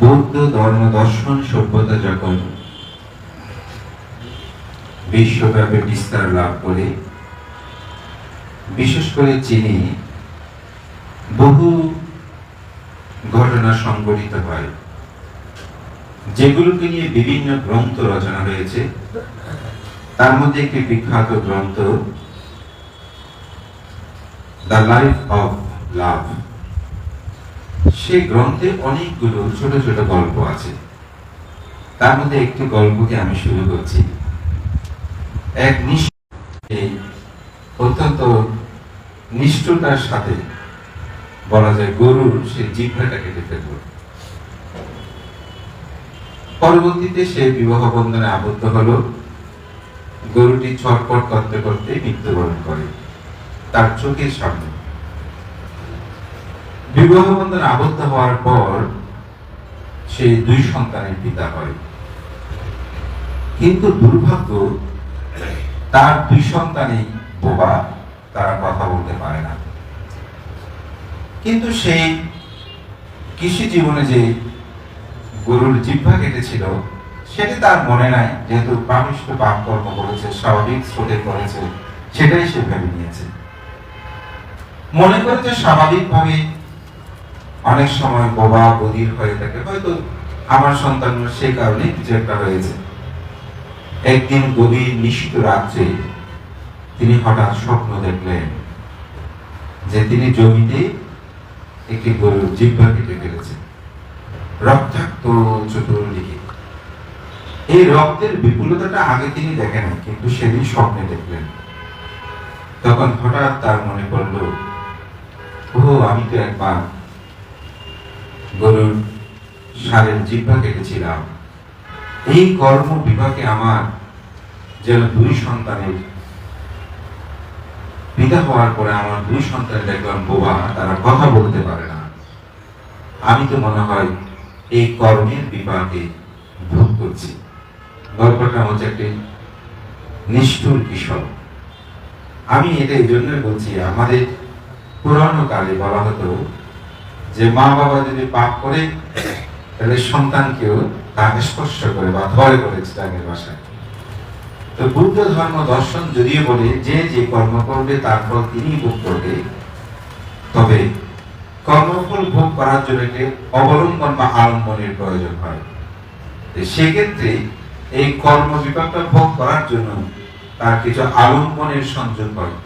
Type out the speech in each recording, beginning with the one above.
বৌদ্ধ ধর্ম দর্শন সভ্যতা যখন বিশ্বব্যাপী বিস্তার লাভ করে, বিশেষ করে চীনে বহু ঘটনা সংঘটিত হয়, যেগুলোকে নিয়ে বিভিন্ন গ্রন্থ রচনা হয়েছে, তার মধ্যে একটি বিখ্যাত গ্রন্থ, দ্য লাইফ অফ লাভ সেই গ্রন্থে অনেকগুলো ছোট ছোট গল্প আছে। তার মধ্যে একটি গল্পকে আমি শুরু করছি। এক অত্যন্ত নিষ্ঠতার সাথে বলা যায় গরুর সে জিহ্বাটা কেটে ফেলল। পরবর্তীতে সে বিবাহ বন্ধনে আবদ্ধ হলো। গরুটি ছটপট করতে করতে মৃত্যুবরণ করে। তার চোখের সামনে বিবাহ বন্ধনে আবদ্ধ হওয়ার পর সে দুই সন্তানের পিতা হয়। কিন্তু দুর্ভাগ্য, তার দুই সন্তানই বোবা, তারা কথা বলতে পারে না। কিন্তু সেই কৃষি জীবনে যে গরুর জিহ্বা কেটেছিল, সেটি তার মনে নাই। যেহেতু পাপিষ্ট পাপ কর্ম করেছে, স্বাভাবিক স্রোতে করেছে, সেটাই সে ভেবে নিয়েছে। মনে করেছে স্বাভাবিকভাবে অনেক সময় বোবা বধির হয়ে থাকে। হয়তো আমার সন্তান সে কারণে কিছু একটা হয়েছে। একদিন গভীর নিশ্চিত রাত্রে তিনি হঠাৎ স্বপ্ন দেখলেন যে তিনি জমিতে একটি গরুর জিহ্বা কেটে ফেলেছে রক্তাক্ত চতুর্দিকে। এই রক্তের বিপুলতাটা আগে তিনি দেখেন কিন্তু সেদিন স্বপ্নে দেখলেন। তখন হঠাৎ তার মনে পড়ল ও আমি তো একবার গরুর সারের জিহ্বা কেটেছিলাম। এই কর্ম বিভাগে আমার যেন দুই সন্তানের পিতা হওয়ার পরে আমার দুই সন্তান দেখলাম বোবা, তারা কথা বলতে পারে না। আমি তো মনে হয় এই কর্মের বিপাকে ভোগ করছি। গল্পটা হচ্ছে একটি নিষ্ঠুর কিশোর। আমি এটা এই জন্য বলছি, আমাদের পুরানো কালে বলা হতো যে মা বাবা যদি পাপ করে, তাহলে সন্তানকেও তাকে স্পর্শ করে বা ধরে করেছে তাদের বাসায়। তো বুদ্ধ ধর্ম দর্শন যদিও বলে যে যে কর্ম করবে তারপর তিনি ভোগ করবে। তবে কর্মফল ভোগ করার জন্য একটি অবলম্বন বা আলম্বনের প্রয়োজন হয়। সেক্ষেত্রে এই কর্ম বিপাকটা ভোগ করার জন্য তার কিছু আলম্বনের সংযোগ হয়।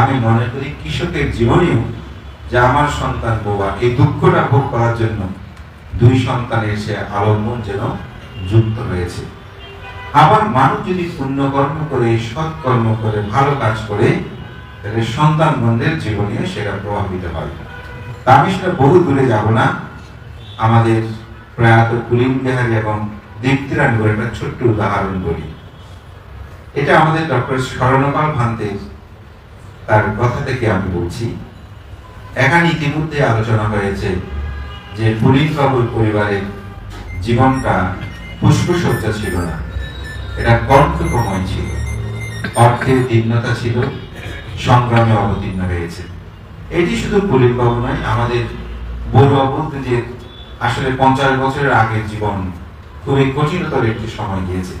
আমি মনে করি কৃষকের জীবনেও যে আমার সন্তান বোবা, এই দুঃখটা ভোগ করার জন্য দুই সন্তানের সে আলম্বন যেন যুক্ত হয়েছে। আবার মানুষ যদি পুণ্যকর্ম করে, সৎকর্ম করে, ভালো কাজ করে, তাহলে সন্তান বন্ধের জীবনে সেটা প্রভাবিত হয়। তা আমি সেটা বহু দূরে যাব না। আমাদের প্রয়াত কুলিন বিহারী এবং দীপ্তিরানী বলে একটা ছোট্ট উদাহরণ বলি। এটা আমাদের ডক্টর স্মরণপাল ভান্তের তার কথা থেকে আমি বলছি। এখানে ইতিমধ্যে আলোচনা হয়েছে যে পুলিন বাবুর পরিবারের জীবনটা পুষ্পসজ্জা ছিল না। এটা কণ্ঠকময় ছিল। অর্থের দীর্ণতা ছিল, সংগ্রামে অবতীর্ণ হয়েছে। এটি শুধু পুলিন বাবু নয়, আমাদের বড়বাবু যে আসলে পঞ্চাশ বছরের আগের জীবন, খুবই কঠিনতর একটি সময় গিয়েছে।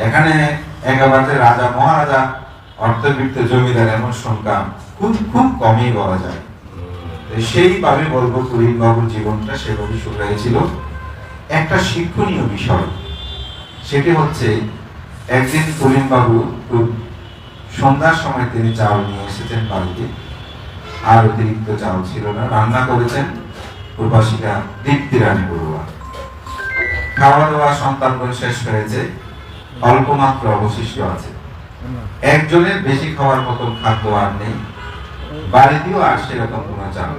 এখানে একেবারে রাজা মহারাজা অর্থবিত্ত জমিদার এমন সংখ্যা খুব খুব কমই বলা যায়। সেইভাবে বলব কুলিন বাবুর জীবনটা সেভাবে শুরু হয়েছিল একটা শিক্ষণীয় বিষয়, সেটি হচ্ছে একদিন কুলিন বাবু খুব সন্ধ্যার সময় তিনি চাল নিয়ে এসেছেন বাড়িতে। আর অতিরিক্ত চাল ছিল না। রান্না করেছেন উর্বাসিকা দীপ্তি রানী বড়ুয়া। খাওয়া দাওয়া সন্তান করে শেষ হয়েছে। অল্প মাত্র অবশিষ্ট আছে। একজনের বেশি খাওয়ার মতন খাদ্য আর নেই। বাড়িতেও আর সেরকম কোনো চাল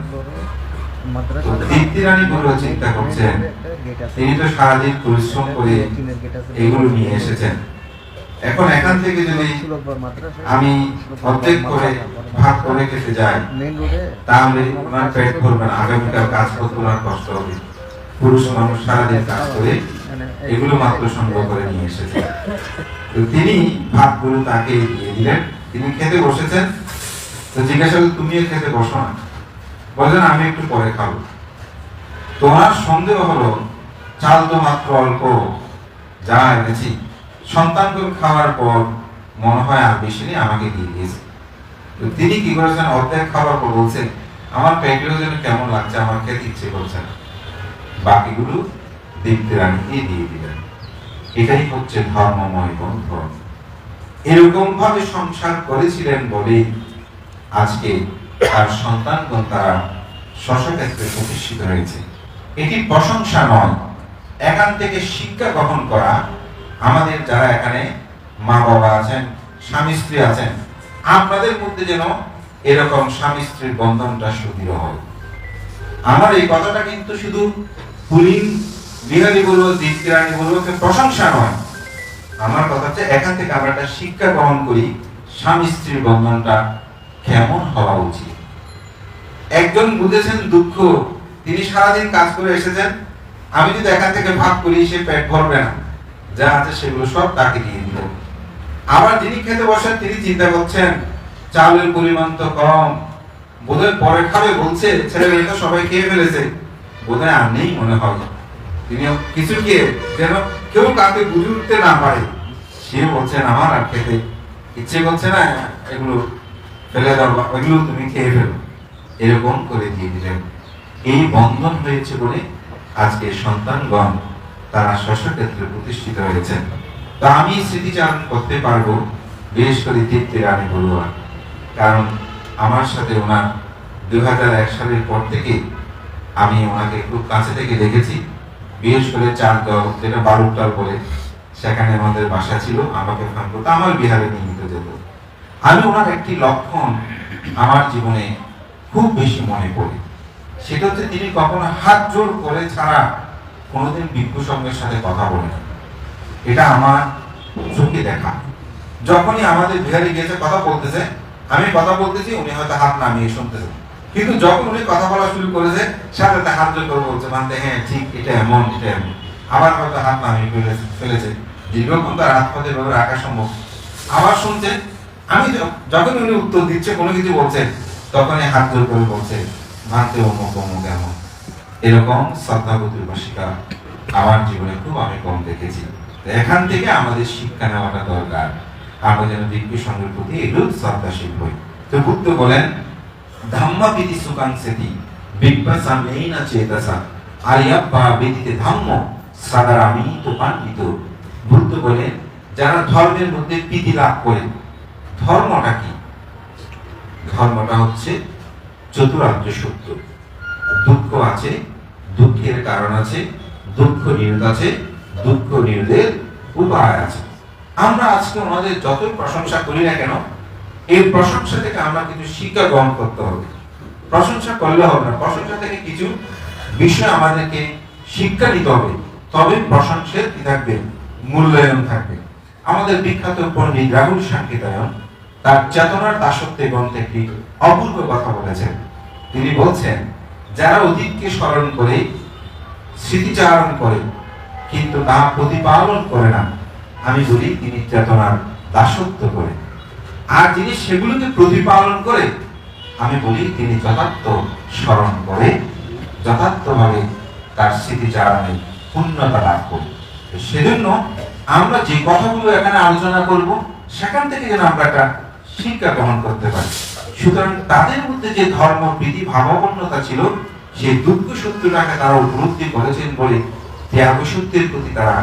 দীপ্তি রানী বড়ুয়া চিন্তা করছেন তিনি তো সারাদিন পরিশ্রম করে এগুলো নিয়ে এসেছেন। এখন এখান থেকে যদি আমি অর্ধেক করে ভাগ করে খেতে যাই তাহলে ওনার পেট ভরবে না আগামীকাল কাজ করতে ওনার কষ্ট হবে। পুরুষ মানুষ সারাদিন কাজ করে এগুলো মাত্র সংগ্রহ করে নিয়ে এসেছেন তো তিনি ভাতগুলো তাকে দিয়ে দিলেন। তিনি খেতে বসেছেন। জিজ্ঞাসা করলেন, তুমিও খেতে বসো না? বললেন আমি একটু পরে খাব। তোমার সন্দেহ হলো চাল তো মাত্র অল্প যা এনেছি। সন্তানগুলো খাওয়ার পর মনে হয় আর বেশি নেই আমাকে দিয়ে দিয়েছে। তিনি কি করেছেন? অর্ধেক খাওয়ার পর বলছেন আমার পেটেও যেন কেমন লাগছে আমার খেতে ইচ্ছে করছে না। বাকিগুলো দীপ্তি রানীকে দিয়ে দিলেন। এটাই হচ্ছে ধর্মময় বন্ধন। এরকম ভাবে সংসার করেছিলেন বলে আজকে তার সন্তানগণ তারা শশক্ষেত্রে প্রতিষ্ঠিত হয়েছে। এটি প্রশংসা নয়। এখান থেকে শিক্ষা গ্রহণ করা আমাদের যারা এখানে মা বাবা আছেন, স্বামী স্ত্রী আছেন, আপনাদের মধ্যে যেন এরকম স্বামী স্ত্রীর বন্ধনটা সুদৃঢ় হয়। আমার এই কথাটা কিন্তু শুধু পুলিন, বিহারি বলব দীপ্তিরানী বলব প্রশংসা নয়। আমার কথা হচ্ছে এখান থেকে আমরা একটা শিক্ষা গ্রহণ করি, স্বামী স্ত্রীর বন্ধনটা কেমন হওয়া উচিত? একজন বুঝেছেন দুঃখ, তিনি সারাদিন কাজ করে এসেছেন, আমি যদি এখান থেকে ভাগ করি, সে পেট ভরবে না। যা আছে সেগুলো সব তাকে দিয়ে দিল। আবার যিনি খেতে বসেন, তিনি চিন্তা করছেন, চালের পরিমাণ তো কম। বোধহয় পরে খাবে বলছে ছেলে মেয়ে তো সবাই খেয়ে ফেলেছে। বোধহয় আর নেই মনে হয়। তিনি কিছু খেয়ে যেন কেউ কাকে বুঝে উঠতে না পারে। সে বলছেন, আমার আর খেতে ইচ্ছে করছে না, এগুলো ফেলে দাও বা এগুলো তুমি খেয়ে ফেলো। এরকম করে দিয়ে দিলেন। এই বন্ধন হয়েছে বলে আজকে সন্তানগণ তারা শস্যক্ষেত্রে প্রতিষ্ঠিত হয়েছেন। তা আমি স্মৃতিচারণ করতে পারব বিশেষ করে দীপ্তি রানী বড়ুয়া। কারণ আমার সাথে ওনার দু হাজার এক সালের পর থেকে আমি ওনাকে খুব কাছে থেকে দেখেছি। বিশেষ করে চাঁদগাঁও যেটা বালুকটাল বলে। সেখানে আমাদের বাসা ছিল, আমাকে ফোন করতো, আমার বিহারে নিয়মিত যেত আমি ওনার একটি লক্ষণ আমার জীবনে খুব বেশি মনে পড়ে। সেটা হচ্ছে তিনি কখনো হাত জোর করে ছাড়া কোনোদিন ভিক্ষু সঙ্গের সাথে কথা বলেন এটা আমার চোখে দেখা। যখনই আমাদের বিহারি গিয়েছে, কথা বলতেছে, আমি কথা বলতেছি, উনি হয়তো হাত নামিয়ে শুনতেছেন কিন্তু যখন উনি কথা বলা শুরু করেছে, সাথে সাথে হাত জোর করে বলছে, মানতে হ্যাঁ ঠিক, এটা এমন এটা এমন। আবার হয়তো হাত নামিয়ে ফেলেছে। ফেলেছে দীর্ঘক্ষণ তার হাত পথে রাখা সম্ভব। আবার শুনছেন আমি যখন উনি উত্তর দিচ্ছে, কোনো কিছু বলছেন তখনই হাত জোর করে বলছে মানতে অমুক অমুক, এমন। এরকম শ্রদ্ধাবতীর বাসিকা আমার জীবনে খুব আমি কম দেখেছি। এখান থেকে আমাদের শিক্ষা নেওয়াটা দরকার। আমরা যেন দিব্য সঙ্গের প্রতি এরূপ শ্রদ্ধাশীল হই। তো বুদ্ধ বলেন, ধাম্মা বিধি সুকাং সেতি বিজ্ঞাসা নেই না চেতাসা। আরিয়াপ্পা বেদিতে ধাম্ম তো পাণ্ডিত। বুদ্ধ বলেন, যারা ধর্মের মধ্যে প্রীতি লাভ করেন ধর্মটা কি? ধর্মটা হচ্ছে চতুরার্য সত্য। দুঃখ আছে, দুঃখের কারণ আছে, দুঃখ নিরোধ আছে, দুঃখ নিরোধের উপায় আছে। আমরা আজকে ওনাদের যতই প্রশংসা করি না কেন, এই প্রশংসা থেকে আমরা কিছু শিক্ষা গ্রহণ করতে হবে। প্রশংসা করলে হবে না, প্রশংসা থেকে কিছু বিষয় আমাদেরকে শিক্ষা নিতে হবে। তবে প্রশংসের কি থাকবে? মূল্যায়ন থাকবে। আমাদের বিখ্যাত পণ্ডিত রাহুল সাংকেতায়ন তার চেতনার দাসত্বে গ্রন্থে একটি অপূর্ব কথা বলেছেন। তিনি বলছেন, যারা অতীতকে স্মরণ করে, স্মৃতিচারণ করে, কিন্তু তা প্রতিপালন করে না, আমি বলি তিনি চেতনার দাসত্ব করে। আর যিনি সেগুলোকে প্রতিপালন করে, আমি বলি তিনি যথার্থ স্মরণ করে, যথার্থভাবে তার স্মৃতিচারণে পূর্ণতা লাভ করে। সেজন্য আমরা যে কথাগুলো এখানে আলোচনা করব, সেখান থেকে যেন আমরা একটা শিক্ষা গ্রহণ করতে পারি। সুতরাং তাদের মধ্যে যে ধর্ম, প্রীতি, ভাবাপন্নতা ছিল, সেই দুঃখ সত্যটাকে তারা উপলব্ধি করেছেন বলে ত্যাগ সত্যের প্রতি তারা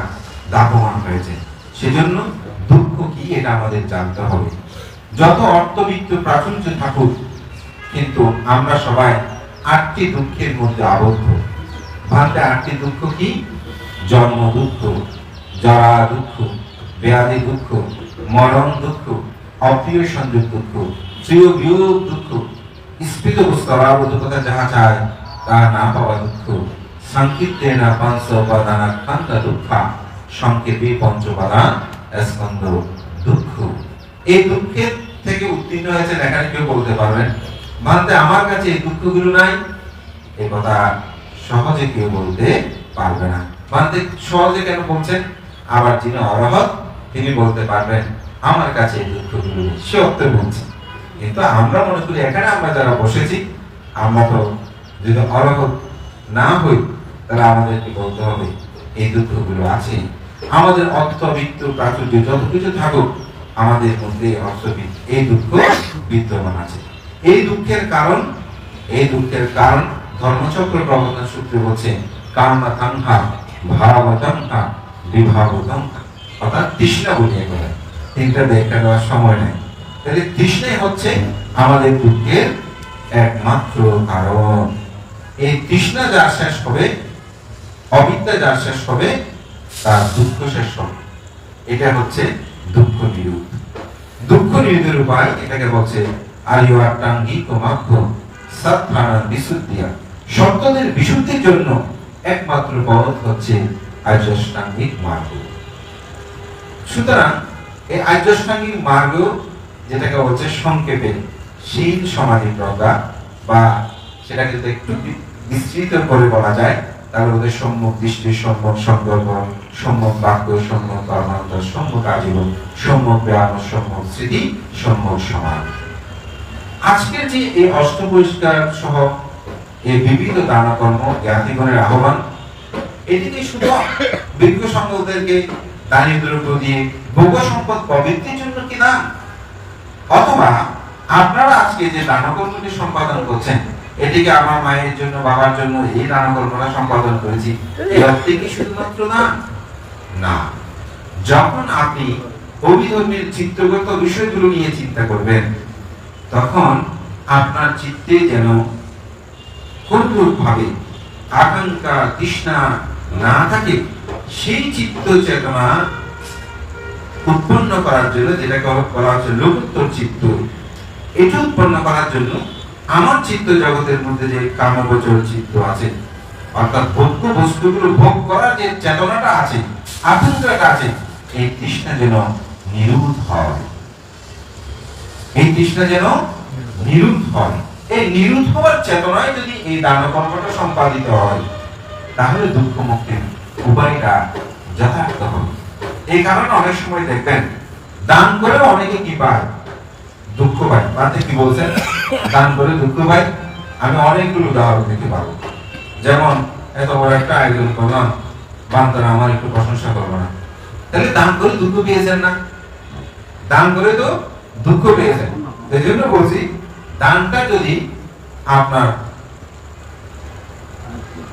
দাপমান হয়েছে সেজন্য দুঃখ কি এটা আমাদের জানতে হবে। যত অর্থবিত্ত প্রাচুর্য থাকুক, কিন্তু আমরা সবাই আটটি দুঃখের মধ্যে আবদ্ধ। ভাবতে আটটি দুঃখ কি? জন্ম দুঃখ জরা দুঃখ ব্যাধি দুঃখ মরণ দুঃখ অপ্রিয় দুঃখ, প্রিয় বিয়োগ দুঃখ, স্ফীত যাহা চায় তা না পাওয়া দুঃখ। সংক্ষিপ্তে না পাঁচশো উপাদানা কান্ত দুঃখা, সংক্ষেপে পঞ্চপাদান স্কন্দ দুঃখ। এই দুঃখের থেকে উত্তীর্ণ হয়েছেন এখানে কেউ বলতে পারবেন। মানতে আমার কাছে এই দুঃখগুলো নাই এই কথা সহজে কেউ বলতে পারবে না। মানতে সহজে কেন বলছেন? আবার যিনি অরহৎ তিনি বলতে পারবেন আমার কাছে দুঃখগুলো সে বলছে কিন্তু আমরা মনে করি এখানে আমরা যারা বসেছি, আমরা তো যদি অরহৎ না হই, তাহলে আমাদেরকে বলতে হবে? এই দুঃখগুলো আছে। আমাদের অর্থবিত্ত প্রাচুর্য যত কিছু থাকুক, আমাদের মধ্যে অর্থবিদ এই দুঃখ বিদ্যমান আছে। এই দুঃখের কারণ, এই দুঃখের কারণ ধর্মচক্র প্রবর্তন সূত্রে বলছে কামনা তাঙ্হা ভাবতাঙ্হা বিভাবতাঙ্হা অর্থাৎ তৃষ্ণা বলিয়ে গেলেন তিনটা ব্যাখ্যা দেওয়ার সময় নেই? তাহলে তৃষ্ণাই হচ্ছে আমাদের দুঃখের একমাত্র কারণ। এই তৃষ্ণা যার শেষ হবে, অবিদ্যা যার শেষ হবে, তার দুঃখ শেষ হবে। এটা হচ্ছে দুঃখ নিরোধ দুঃখ নিরোধের উপায় এটাকে বলছে আলিয়াটাঙ্গি কমাক্ষ সৎপ্রাণার বিশুদ্ধিয়া। সত্যদের বিশুদ্ধির জন্য একমাত্র পথ হচ্ছে আর্যষ্টাঙ্গিক মার্গ। সুতরাং এই আর্যষ্টাঙ্গিক মার্গ যেটাকে বলছে সংক্ষেপে শীল সমাধি প্রজ্ঞা বা সেটাকে যদি একটু বিস্তৃত করে বলা যায়, তাহলে ওদের সম্মুখ দৃষ্টি সম্মুখ সংকল্প সম্মুখ বাক্য সম্মুখ কর্মান্ত সম্মুখ আজীবন সম্মুখ ব্যায়াম সম্মুখ স্মৃতি সম্মুখ সমাজ। আজকের যে এই অষ্ট পরিষ্কার সহ এই বিবিধ দানা কর্ম জ্ঞাতিগণের আহ্বান, এটিকে শুধু বিজ্ঞ সংঘদেরকে দ্রব্য দিয়ে ভোগ সম্পদ প্রবৃত্তির জন্য অথবা আপনারা আজকে যে সম্পাদন করছেন, এটিকে আমার মায়ের জন্য, বাবার জন্য এই সম্পাদন করেছি, এই অর্থে কি শুধুমাত্র না? না। যখন আপনি চিত্তগত বিষয়গুলো নিয়ে চিন্তা করবেন, তখন আপনার চিত্তে যেন কঠোর ভাবে আকাঙ্ক্ষা, তৃষ্ণা না থাকে, সেই চিত্ত চেতনা উৎপন্ন করার জন্য যেটাকে বলা হচ্ছে লোকোত্তর চিত্ত, এটা উৎপন্ন করার জন্য আমার চিত্ত জগতের মধ্যে যে কামগোচর চিত্ত আছে, অর্থাৎ ভোগ্য বস্তুগুলো ভোগ করার যে চেতনাটা আছে আকাঙ্ক্ষাটা আছে, এই তৃষ্ণা যেন নিরুধ হয়। এই তৃষ্ণা যেন নিরুধ হয়। এই নিরুধ হওয়ার চেতনায় যদি এই দান কর্মটা সম্পাদিত হয় তাহলে দুঃখ মুক্তির উপায়টা যথার্থ হবে। এই কারণে অনেক সময় দেখবেন, দান করে অনেকে কি পায়? দুঃখ পায়। পাতে কি বলছেন? দান করে দুঃখ পায়। আমি অনেকগুলো উদাহরণ দিতে পারব। যেমন, এত বড় একটা আয়োজন করলাম, বান্দারা আমার একটু প্রশংসা করব না। তাহলে দান করে দুঃখ পেয়েছেন না? দান করে তো দুঃখ পেয়েছেন। এই জন্য বলছি, দানটা যদি আপনার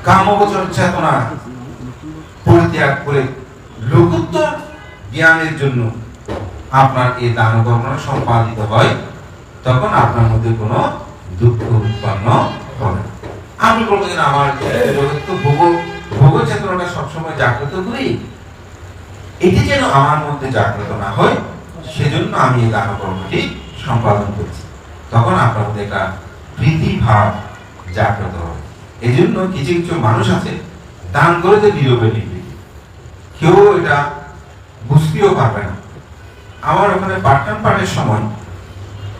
কামগোচর চেতনা পরিত্যাগ করে লোকোত্তর জ্ঞানের জন্য আপনার এই দান কর্ম সম্পাদিত হয় তখন আপনার মধ্যে কোনো দুঃখ উৎপন্ন হবে আমি বলব যে না, আমার তো ভোগ ভোগ চেতনাটা সবসময় জাগ্রত করি। এটি যেন আমার মধ্যে জাগ্রত না হয় সেজন্য আমি এই দান কর্মটি সম্পাদন করছি। তখন আপনার মধ্যে একটা প্রীতি ভাব জাগ্রত হবে। এই জন্য কিছু কিছু মানুষ আছে, দান করে যে নীরবে নিবৃত্তি কেউ এটা বুঝতেও পারবে না। আমার ওখানে পাঠদান পাঠের সময়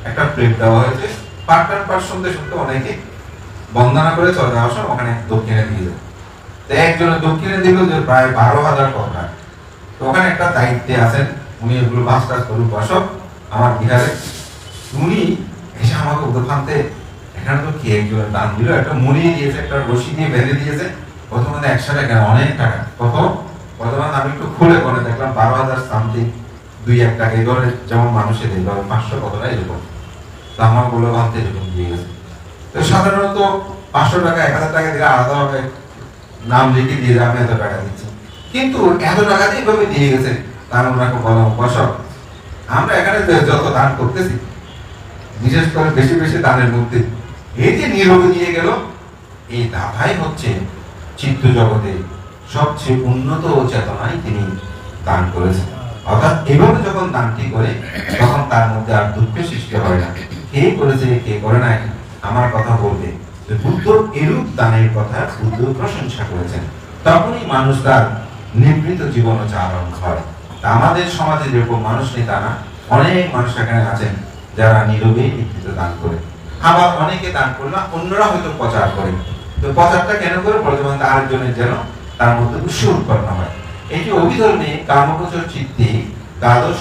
একটা প্লেট দেওয়া হয়েছে। পাঠদান পাঠ শুনতে শুনতে অনেকে বন্দনা করে চলে যাওয়ার সময় ওখানে দক্ষিণে দিয়ে দেয়। তো দক্ষিণে দিল যে প্রায় বারো হাজার টাকা তো ওখানে একটা দায়িত্বে আছেন, উনি এগুলো বাস টাস করুক বসব আমার বিহারে। উনি এসে আমাকে উদোখানতে এখানে তো কি একজনের দান দিল, একটা মুড়ি দিয়েছে, একটা রশি দিয়ে বেঁধে দিয়েছে। প্রথমে একশো টাকা অনেক টাকা। কত? প্রথমে আমি একটু খুলে করে দেখলাম বারো হাজার সামথিং দুই এক টাকা। এই যেমন মানুষের দিল পাঁচশো কতটা এরকম? তো আমার বলে ভাবতে এরকম দিয়ে গেছে। তো সাধারণত পাঁচশো টাকা, এক হাজার টাকা দিলে আলাদাভাবে নাম লিখে দিয়ে আমি এত টাকা দিচ্ছি। কিন্তু এত টাকা দিয়ে এভাবে দিয়ে গেছে তার ওনাকে বললাম বসব আমরা এখানে যত দান করতেছি, বিশেষ করে বেশি বেশি দানের মধ্যে এই যে নীরবে দিয়ে গেল। এই দাতাই হচ্ছে চিত্ত জগতে সবচেয়ে উন্নত চেতনায় তিনি দান করেছেন। অর্থাৎ এভাবে যখন দানটি করে, তখন তার মধ্যে আর দুঃখের সৃষ্টি হয় না। কে করেছে, কে করে নাই, আমার কথা বলবে। বুদ্ধ এরূপ দানের কথা বুদ্ধ প্রশংসা করেছেন। তখনই মানুষ তার নিবৃত জীবন চারণ হয়। আমাদের সমাজে যেরকম মানুষ নেই তা না, অনেক মানুষ এখানে আছেন যারা নীরবে নিবৃত দান করে। আবার অনেকে দান করলে, অন্যরা হয়তো প্রচার করে। তো প্রচারটা কেন করে? বর্তমান আরেকজনের যেন তার মধ্যে উৎস উৎপন্ন হয়। এটি অভিধর্মে কামগোচর চিত্তে দ্বাদশ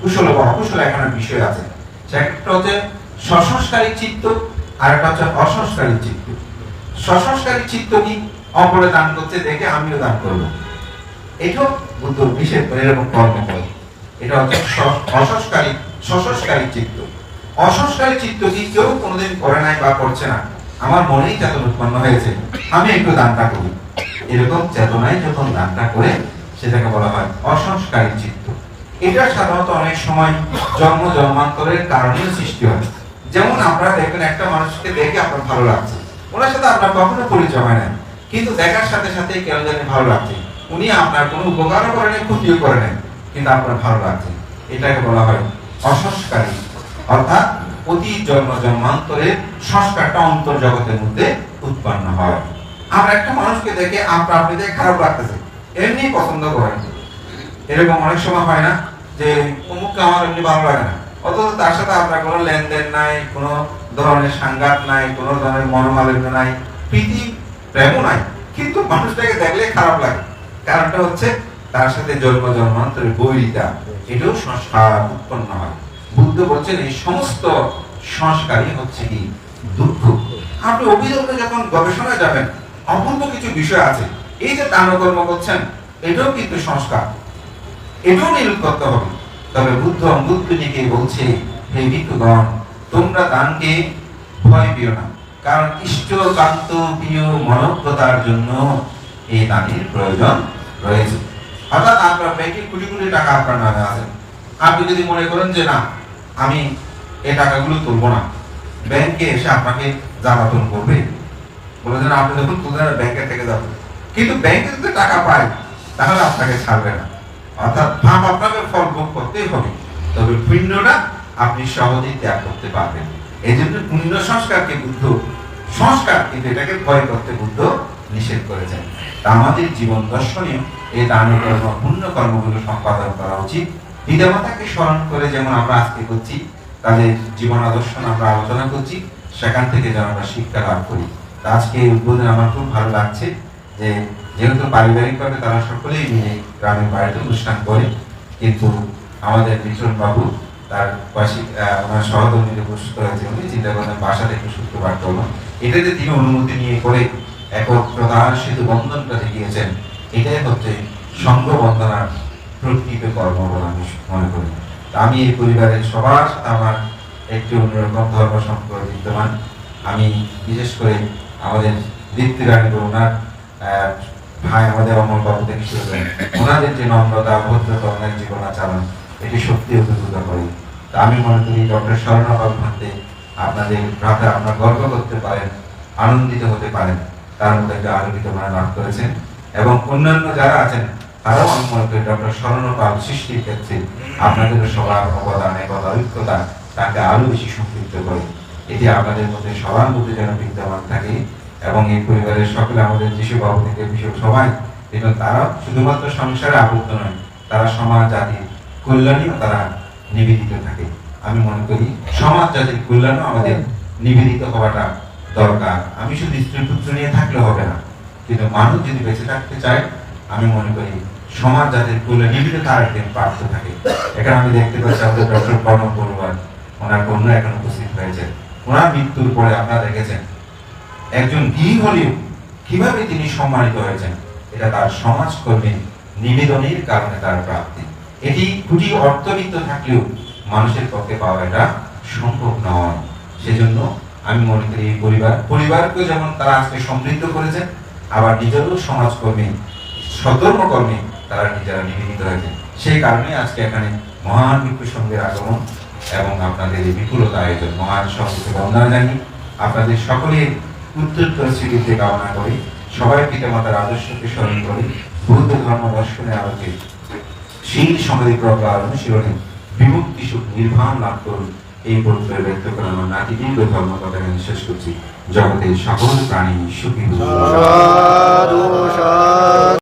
কুশল বা অকুশল এখানে বিষয় আছে। একটা হচ্ছে সসংস্কারী চিত্ত আর একটা হচ্ছে অসংস্কারী চিত্ত। সসংস্কারী চিত্ত কি? অপরে দান করছে, দেখে আমিও দান করব। এটাও বুদ্ধ নিষেধ এরকম কর্ম করে এটা হচ্ছে অসংস্কারী সসংস্কারী চিত্ত। অসংস্কারী চিত্ত কি কেউ কোনোদিন করে নাই বা করছে না। আমার মনেই চেতন উৎপন্ন হয়েছে। আমি একটু দানটা করি। এরকম চেতনায় যখন দানটা করে, সেটাকে বলা হয় অসংস্কারী চিত্ত। এটা সাধারণত অনেক সময় জন্ম জন্মান্তরের কারণেও সৃষ্টি হয়। যেমন আপনারা দেখবেন একটা মানুষকে দেখে আপনার ভালো লাগছে। ওনার সাথে আপনার কখনো পরিচয় হয় না কিন্তু দেখার সাথে সাথে কেন জানি ভালো লাগছে। উনি আপনার কোনো উপকারও করেন, ক্ষতিও করে নেন কিন্তু আপনার ভালো লাগছে। এটাকে বলা হয় অসংস্কারী অর্থাৎ অতি জন্ম জন্মান্তরের সংস্কারটা অন্তর জগতের মধ্যে উৎপন্ন হয়। আমরা একটা মানুষকে দেখে আপনি খারাপ লাগতেছে। এমনি পছন্দ করেন। এরকম অনেক সময় হয় না যে অমুককে আমার এমনি ভালো লাগে না। অথচ তার সাথে আপনার কোনো লেনদেন নাই, কোনো ধরনের সাংঘাত নাই, কোনো ধরনের মনোমালিন্য নাই, প্রীতি, প্রেমও নাই। কিন্তু মানুষটাকে দেখলে খারাপ লাগে। কারণটা হচ্ছে তার সাথে জন্ম জন্মান্তরের বৈরিতা। এটাও সংস্কার উৎপন্ন হয়। বুদ্ধ বলছেন এই সমস্ত সংস্কারই হচ্ছে কি দুঃখ আপনি অভিযোগে যখন গবেষণায় যাবেন অপূর্ব কিছু বিষয় আছে। এই যে দানকর্ম করছেন, এটাও কিন্তু সংস্কার। এটাও নিরোধ করতে হবে। তবে বুদ্ধ বুদ্ধনিকে বলছে, হে ভিক্ষুগণ তোমরা দানকে ভয় পেও না। কারণ ইষ্টকান্ত প্রিয় মনজ্ঞতার জন্য এই দানের প্রয়োজন রয়েছে। অর্থাৎ আপনার ব্যাংকে কোটি কোটি টাকা আপনার নামে আছে। আপনি যদি মনে করেন যে না আমি এই টাকাগুলো তুলবো না। ব্যাংকে এসে আপনাকে জ্বালাতন করবে। বলে যে না, আপনি যখন তুলবেন ব্যাংকের থেকে যাবেন কিন্তু ব্যাংকে যদি টাকা পায় তাহলে আপনাকে ছাড়বে না। অর্থাৎ পাপ আপনাকে ফল ভোগ করতেই হবে। তবে পুণ্যটা আপনি সহজেই ত্যাগ করতে পারবেন। এই জন্য পুণ্য সংস্কারকে বুদ্ধ সংস্কার কিন্তু এটাকে ভয় করতে বুদ্ধ নিষেধ করেছেন। আমাদের জীবন দর্শনীয় এই দান কর্ম পুণ্য কর্মগুলো সম্পাদন করা উচিত। পিতামাতাকে স্মরণ করে যেমন আমরা আজকে করছি, তাদের জীবন আদর্শ আমরা আলোচনা করছি, সেখান থেকে যেন আমরা শিক্ষা লাভ করি। আজকে এই উদ্বোধন আমার খুব ভালো লাগছে যে যেহেতু পারিবারিকভাবে তারা সকলেই মিলে গ্রামের বাড়িতে অনুষ্ঠান করে, কিন্তু আমাদের মিঠুন বাবু তার পাশে ওনার সহধর্মীকে পুরস্কৃত হয়েছে উনি চিন্তা করেন বাসা থেকে শুক্রবার করল এটাতে তিনি অনুমতি নিয়ে করে একক প্রধান সেতু বন্ধনটা দেখিয়েছেন এটাই হচ্ছে সংঘ বন্দনার প্রকৃত বলে আমি মনে করি আমি এই পরিবারের সবার সাথে আমার একটি অন্যরকম ধর্ম সম্পর্ক বিদ্যমান। আমি বিশেষ করে আমাদের দীপ্তি রানী ওনার ভাই আমাদের অমল বাবু থেকে শুরু করে ওনাদের যে নম্রতা ভদ্রতা ওনার জীবন আচরণ এটি সত্যি অভিভূত করে। তা আমি মনে করি ডক্টর স্বর্ণবাবু ভাবতে আপনাদের ভ্রাতা আপনার গর্ব করতে পারেন, আনন্দিত হতে পারেন, তার মধ্যে একটা আলোকিত মনে লাভ করেছেন। এবং অন্যান্য যারা আছেন তারাও আমি মনে করি ডক্টর স্মরণপাল সৃষ্টির ক্ষেত্রে আপনাদের সবার অবদান একতা ঐক্যতা তাকে আরও বেশি সম্পৃক্ত করে। এটি আপনাদের মধ্যে সবার মধ্যে যেন বিদ্যমান থাকে এবং এই পরিবারের সকলে আমাদের যিশু বাবু থেকে বিশু সবাই এবং তারা শুধুমাত্র সংসারে আবদ্ধ নয়, তারা সমাজ জাতির কল্যাণেও তারা নিবেদিত থাকে। আমি মনে করি সমাজ জাতির কল্যাণও আমাদের নিবেদিত হওয়াটা দরকার। আমি শুধু স্ত্রী পুত্র নিয়ে থাকলে হবে না, কিন্তু মানুষ যদি বেঁচে থাকতে চায়, আমি মনে করি সমাজ যাদের কল্যাণ নিবিড় তার একদিন প্রাপ্ত থাকে। এখানে আমি দেখতে পাচ্ছি আমাদের ডক্টর কর্ণ পড়ুয়ার ওনার কন্যা এখন উপস্থিত হয়েছে। ওনার মৃত্যুর পরে আপনারা দেখেছেন, একজন গৃহী হলেও কীভাবে তিনি সম্মানিত হয়েছেন, এটা তার সমাজকর্মী নিবেদনের কারণে তার প্রাপ্তি। এটি খুঁটি অর্থবিত্ত থাকলেও মানুষের পক্ষে পাওয়া এটা সম্ভব নয়। সেজন্য আমি মনে করি এই পরিবার পরিবারকে যেমন তারা আজকে সমৃদ্ধ করেছে, আবার নিজেরও সমাজকর্মী সধর্মকর্মী তারা নিজেরা নিবেদিত হয়েছে। সেই কারণে আজকে এখানে মহান ভিক্ষু সঙ্গের আগমন এবং আপনাদের এই বিপুলতা আয়োজন, মহান সঙ্গীকে বন্দনা জানি আপনাদের সকলের উত্তর স্মৃতিতে কামনা করি। সবাই পিতা মাতার আদর্শকে স্মরণ করি বৌদ্ধ ধর্ম দর্শনের আলোকে শীল সমাধি প্রকার অনুশীলনে বিমুক্তি সুখ নির্বাণ লাভ করুন এই পবিত্র ব্যক্ত করে আমার নাতি দীর্ঘ ধর্ম কথা শেষ করছি। জগতের সকল প্রাণী সুখী